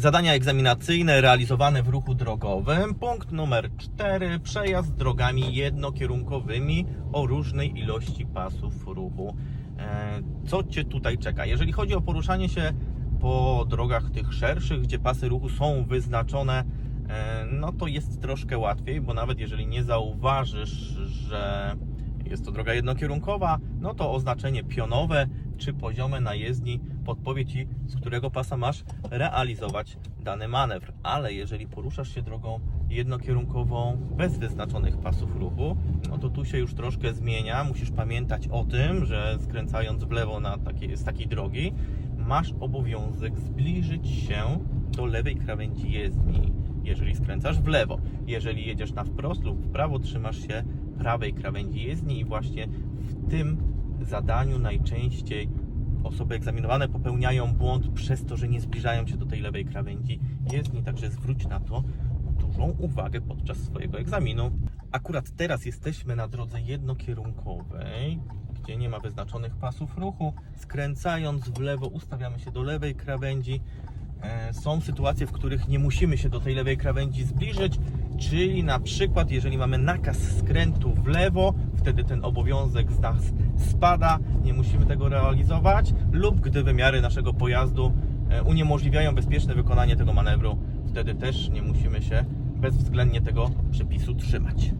Zadania egzaminacyjne realizowane w ruchu drogowym. Punkt numer 4. Przejazd drogami jednokierunkowymi o różnej ilości pasów ruchu. E, Co Cię tutaj czeka? Jeżeli chodzi o poruszanie się po drogach tych szerszych, gdzie pasy ruchu są wyznaczone, e, no to jest troszkę łatwiej, bo nawet jeżeli nie zauważysz, że jest to droga jednokierunkowa, no to oznaczenie pionowe czy poziome na jezdni podpowie Ci, z którego pasa masz realizować dany manewr. Ale jeżeli poruszasz się drogą jednokierunkową bez wyznaczonych pasów ruchu, no to tu się już troszkę zmienia. Musisz pamiętać o tym, że skręcając w lewo na takie, z takiej drogi, masz obowiązek zbliżyć się do lewej krawędzi jezdni, jeżeli skręcasz w lewo. Jeżeli jedziesz na wprost lub w prawo, trzymasz się prawej krawędzi jezdni i właśnie w tym zadaniu najczęściej osoby egzaminowane popełniają błąd przez to, że nie zbliżają się do tej lewej krawędzi jezdni, także zwróć na to dużą uwagę podczas swojego egzaminu. Akurat teraz jesteśmy na drodze jednokierunkowej, gdzie nie ma wyznaczonych pasów ruchu. Skręcając w lewo, ustawiamy się do lewej krawędzi. E, Są sytuacje, w których nie musimy się do tej lewej krawędzi zbliżyć, czyli na przykład, jeżeli mamy nakaz skrętu w lewo, wtedy ten obowiązek z nas spada, nie musimy tego realizować, lub gdy wymiary naszego pojazdu e, uniemożliwiają bezpieczne wykonanie tego manewru, wtedy też nie musimy się bezwzględnie tego przepisu trzymać.